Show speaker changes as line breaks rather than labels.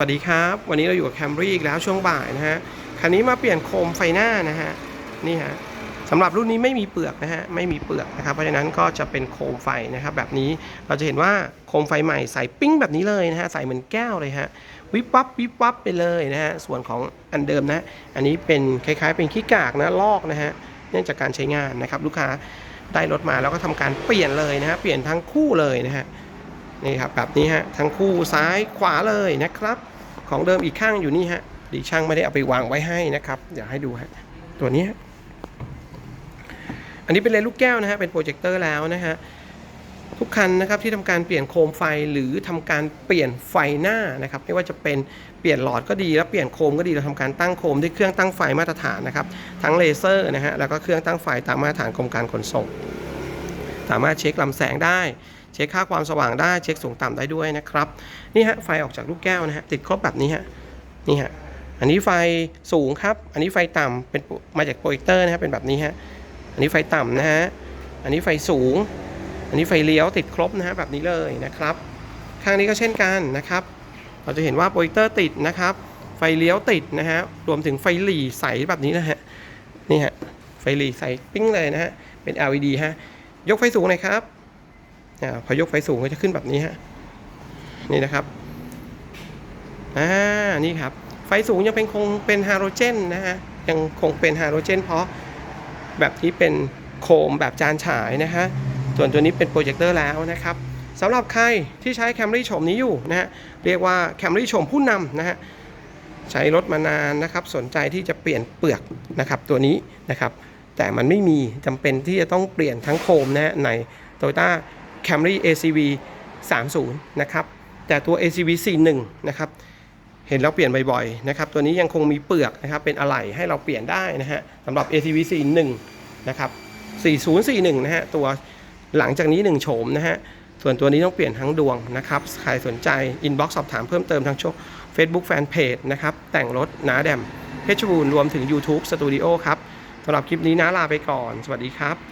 สวัสดีครับ วันนี้เราอยู่กับแคมรี่อีกแล้วช่วงบ่ายนะฮะคันนี้มาเปลี่ยนโคมไฟหน้านะฮะนี่ฮะสำหรับรุ่นนี้ไม่มีเปลือกนะฮะไม่มีเปลือกนะครับเพราะฉะนั้นก็จะเป็นโคมไฟนะครับแบบนี้เราจะเห็นว่าโคมไฟใหม่ใส่ปิ้งแบบนี้เลยนะฮะใส่เหมือนแก้วเลยฮะวิบวับวิบวับไปเลยนะฮะส่วนของอันเดิมนะ อันนี้เป็นคล้ายๆ เป็นขี้กากนะลอกนะฮะเนื่องจากการใช้งานนะครับลูกค้าได้รถมาแล้วก็ทำการเปลี่ยนเลยนะฮะเปลี่ยนทั้งคู่เลยนะฮะนี่ครับแบบนี้ฮะทั้งคู่ซ้ายขวาเลยนะครับ ของเดิมอีกข้างอยู่นี่ฮะดีช่างไม่ได้เอาไปวางไว้ให้นะครับอยากให้ดูฮะตัวนี้ อันนี้เป็นเลนส์ลูกแก้วนะฮะเป็นโปรเจคเตอร์แล้วนะฮะทุกคันนะครับที่ทำการเปลี่ยนโคมไฟหรือทำการเปลี่ยนไฟหน้านะครับไม่ว่าจะเป็นเปลี่ยนหลอดก็ดีแล้วเปลี่ยนโคมก็ดีเราทำการตั้งโคมด้วยเครื่องตั้งไฟมาตรฐานนะครับทั้งเลเซอร์นะฮะแล้วก็เครื่องตั้งไฟตามมาตรฐานกรมการขนส่ง สามารถเช็คลำแสงได้ เช็คค่าความสว่างได้ เช็คสูงต่ำได้ด้วยนะครับ นี่ฮะไฟออกจากลูกแก้วนะฮะติดครบแบบนี้ฮะ นี่ฮะ อันนี้ไฟสูงครับ อันนี้ไฟต่ำเป็นมาจากโปรเจคเตอร์นะฮะเป็นแบบนี้ฮะ อันนี้ไฟต่ำนะฮะ อันนี้ไฟสูง อันนี้ไฟเลี้ยวติดครบนะฮะแบบนี้เลยนะครับ ข้างนี้ก็เช่นกันนะครับ เราจะเห็นว่าโปรเจคเตอร์ติดนะครับ ไฟเลี้ยวติดนะฮะ รวมถึงไฟหลีใสแบบนี้นะฮะ นี่ฮะ ไฟหลีใสปิ้งเลยนะฮะ เป็น LED ฮะ ยกไฟสูงหน่อยครับอ่าพอยกไฟสูงก็จะขึ้นแบบนี้ฮะนี่นะครับอ่านี่ครับ ไฟสูงยังเป็นคงเป็นฮาโลเจนนะฮะยังคงเป็นฮาโลเจน เพราะแบบที่เป็นโคมแบบจานฉายนะฮะส่วนตัวนี้เป็นโปรเจคเตอร์แล้วนะครับสำหรับใครที่ใช้แคมรี่โฉมนี้อยู่นะฮะเรียกว่าแคมรี่โฉมผู้นำนะฮะใช้รถมานานนะครับ สนใจที่จะเปลี่ยนเปลือกนะครับตัวนี้นะครับ แต่มันไม่มีจำเป็นที่จะต้องเปลี่ยนทั้งโคมนะฮะใน Toyota Camry ACV 30 นะครับ แต่ตัว ACV 41 นะครับ เห็นเราเปลี่ยนบ่อยๆนะครับ ตัวนี้ยังคงมีเปลือกนะครับ เป็นอะไหล่ให้เราเปลี่ยนได้นะฮะสำหรับ ACV 41 นะครับ 4041 นะฮะ ตัวหลังจากนี้ 1 โฉมนะฮะ ส่วนตัวนี้ต้องเปลี่ยนทั้งดวงนะครับ ใครสนใจ inbox สอบถามเพิ่มเติมทางช่อง Facebook Fanpage นะครับ แต่งรถนาแดมเพชรบูรณ์รวมถึง YouTube Studio ครับ สำหรับคลิปนี้นะลาไปก่อน สวัสดีครับ